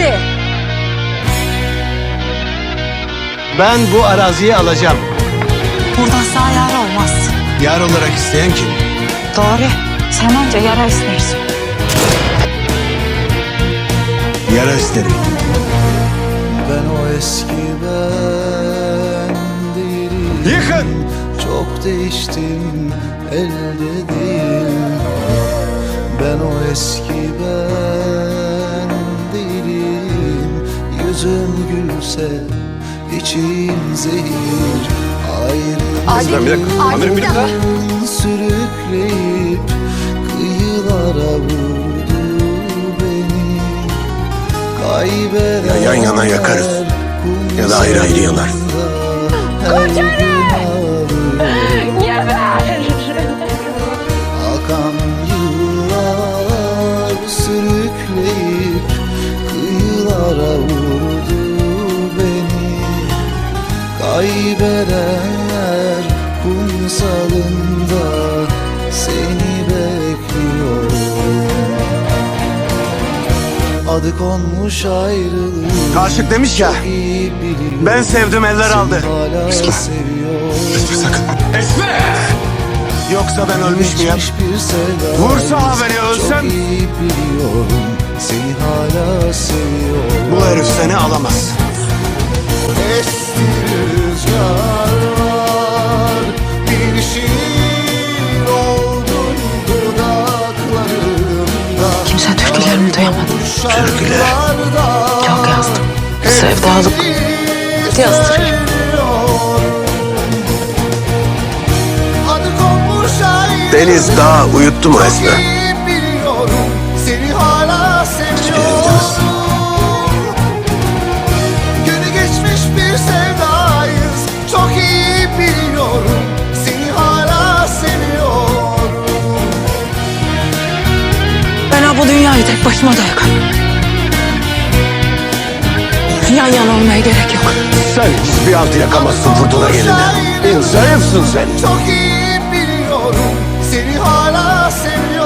gari. Ben bu araziyi alacağım. Buradan sağ yara olmaz. Yar olarak isteyen kim? Doğru. Sen anca yara istersin. Yara isterim. Ben o eski ben değilim Yıkın! Çok değiştim elde değil Ben o eski ben Yüzüm gülse içim zehir Ayrı Bir dakika. Amirim bir dakika. sürükleyip kıyılara vurdu beni Kaybeden Ya yan yana yakarız, ya da ayrı ayrı yanar. Akan Kaybedenler kumsalında seni bekliyor Adı konmuş ayrılık Aşık demiş ya. Ben sevdim eller aldı. Esma. seviyor. sakın. Esme! Yoksa ben ölmüş müyüm? Vursa beni, ölsem? Çok iyi biliyorum seni hala seviyorum. Bu herif seni alamaz. Türkülerimi duyamadı. Türküler. Çok yazdım. Sevdalık. Ayrı. Deniz daha uyuttu mu Esme? Burayı tek başıma da yakamam. Yan yana olmaya gerek yok. Sen hiçbir altı yakamazsın vurdular elinden. İnsayıfsın sen. Çok iyi biliyorum seni hala seviyorum.